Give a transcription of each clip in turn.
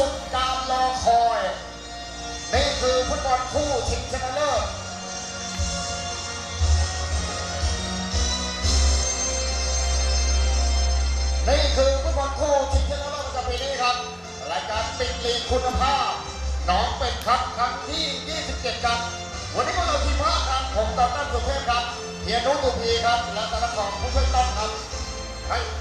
สุดการรอคอย นี่คือฟุตบอลคู่ชิงชนะเลิศนี่คือฟุตบอลคู่ชิงชนะเลิศประจำปีนี้ครับ รายการปิดลีกคุณภาพน้องเป็นครับครั้งที่ 27 ครับ วันนี้พวกเราทีมห้าครับผมตอนตั้นสุเทพครับเฮียนุตุพีครับและตะละของผู้ช่วยต้อมครับ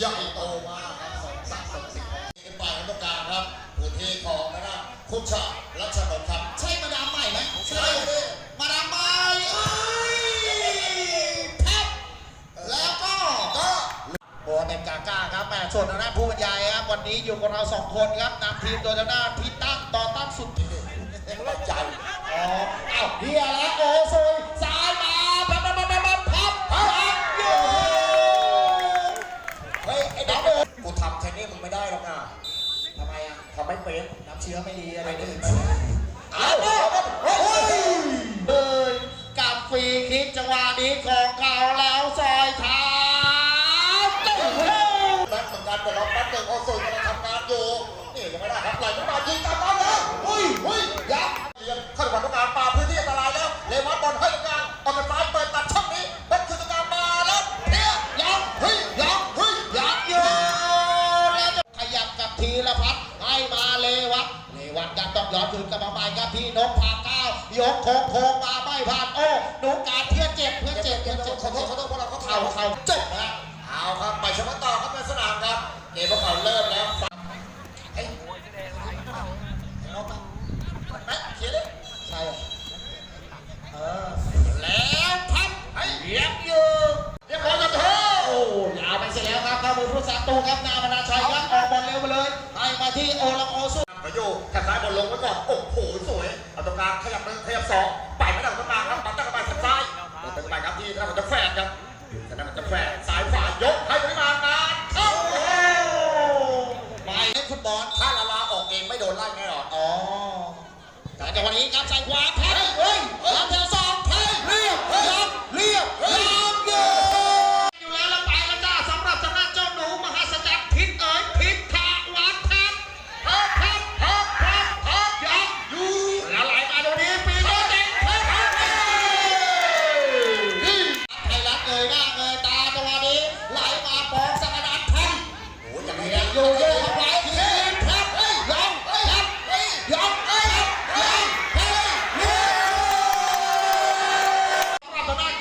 ใหญ่โตมากครับสมศักดิ์สมศรีเป็นฝ่ายต้องการครับพื้นที่ของนะครับคุณชารัชนนท์ครับ ใช่มาดามใหม่ไหมใช่เลยมาดามใหม่เอ้ยแทบแล้วก็ก็โบเต็มกาก้าครับแม่ส่วนทางด้านผู้บรรยายครับวันนี้อยู่กับเราสองคนครับนำทีมโดยทางด้านพี่ตั้งต่อตั้งสุดยังไม่ใจอ๋ออ้าวเฮียแล้วโอ้ ไม่ได้หรอกนะทำไมอะทำไม่เป็นน้ำเชื้อไม่ดีอะไรนี่เอาเอาเฮ้ยเอ้ยกับฟรีคิกจังหวะนี้ของเขาแล้วซอยเท้าตึ้งแบ็คเหมือนกันแต่เราแบ็คหนึ่งโอโซนกำลังทำงาน ย้อนคืนกลับมาใหม่ครับพี่นกพาเก้ายกโค้งโค้งมาไม่ผ่านโอ้หนูการเพื่อเจ็บเพื่อเจ็บเจ็เพื่บอเจ็เจ็บขอโทษขอโทษพวกเราเขาเข่าเข่าเข่าจบนะเอาครับไปชมต่อครับในสนามครับเกมพวกเขาเริ่มแล้วเฮ้ยเอาไปแม็กเขียนเลยใช่เหรอเออแล้วพับให้เรียบอยู่เรียบร้อยแล้วเธอโอ้ยาวไปเสร็จแล้วครับเข้ามือผู้สาตูครับนาธนาชัยครับออกบอลเร็วไปเลยให้มาที่โอลังโอสุ มาอยู่แถบซ้ายบอลลงไว้ก่อนโอ้โหสวยเอาตรงกลางขยับหนึ่งขยับสองไปไม่ได้ตรงกลางครับตัดตั้งกระบาดซ้ายเดินไปครับที่ท่านจะแฝงครับท่านจะแฝงสายขวายกให้ไปมางานเข้าไปให้ฟุตบอลถ้าลาลาออกเองไม่โดนไล่แน่นอนอ๋อแต่จังหวะนี้ครับใส่ขวาแพ้เฮ้ยรับเทสอ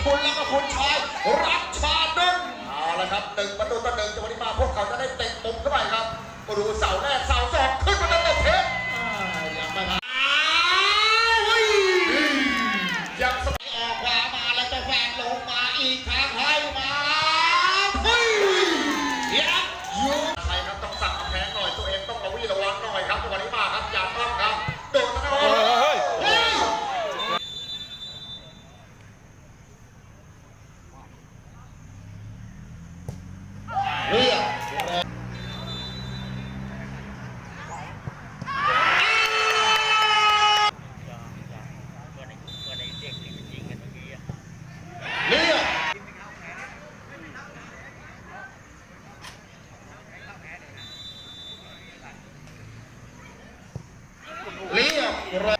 คุณแล้วก็คุณชายรัชชาดุนเอาละครับหนึ่งประตูต่อหนึ่งจังหวะนี้มาพวกเขาจะได้เตะมุมเข้าไปครับมาดูเสาแรกเสาสองขึ้นมาตั้งแต่เทปยังไม่ผ่านอ้าวยังสออกขวามาแล้วจะแฝงลงมาอีกครับให้มาเฮ้ยยับยู ไทยครับต้องสั่งกำแพงหน่อยตัวเองต้องระวีระวังหน่อยครับจังหวะนี้มาครับอย่าต้องครับโดนนะครับเฮ้ย เรียบเรียบ เรียบ